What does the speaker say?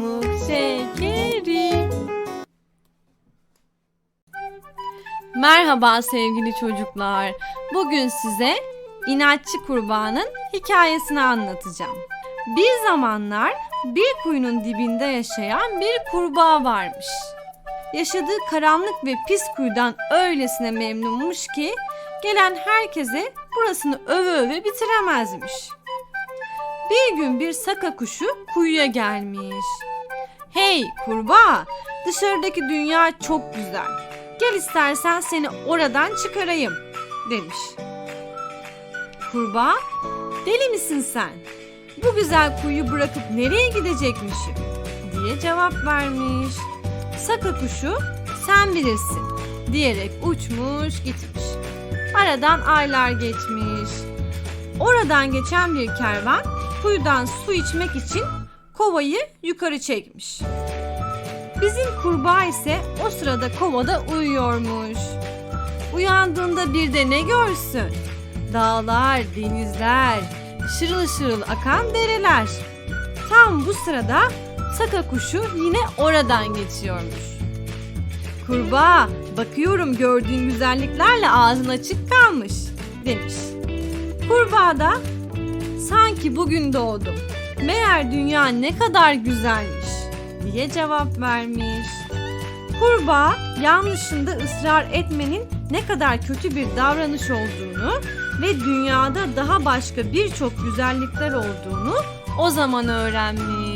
pamuk şekeri. Merhaba sevgili çocuklar. Bugün size inatçı kurbanın hikayesini anlatacağım. Bir zamanlar bir kuyunun dibinde yaşayan bir kurbağa varmış. Yaşadığı karanlık ve pis kuyudan öylesine memnunmuş ki gelen herkese burasını öve öve bitiremezmiş. Bir gün bir saka kuşu kuyuya gelmiş. Hey kurbağa, dışarıdaki dünya çok güzel. Gel istersen seni oradan çıkarayım demiş. Kurbağa, deli misin sen? Bu güzel kuyuyu bırakıp nereye gidecekmişim? diye cevap vermiş. Saka kuşu, sen bilirsin diyerek uçmuş gitmiş. Aradan aylar geçmiş. Oradan geçen bir kervan kuyudan su içmek için kovayı yukarı çekmiş. Bizim kurbağa ise o sırada kovada uyuyormuş. Uyandığında bir de ne görsün? Dağlar, denizler, şırıl şırıl akan dereler. Tam bu sırada saka kuşu yine oradan geçiyormuş. Kurbağa, bakıyorum gördüğün güzelliklerle ağzın açık kalmış demiş. Kurbağa da sanki bugün doğdum. Meğer dünya ne kadar güzelmiş diye cevap vermiş. Kurbağa yanlışında ısrar etmenin ne kadar kötü bir davranış olduğunu ve dünyada daha başka birçok güzellikler olduğunu o zaman öğrenmiş.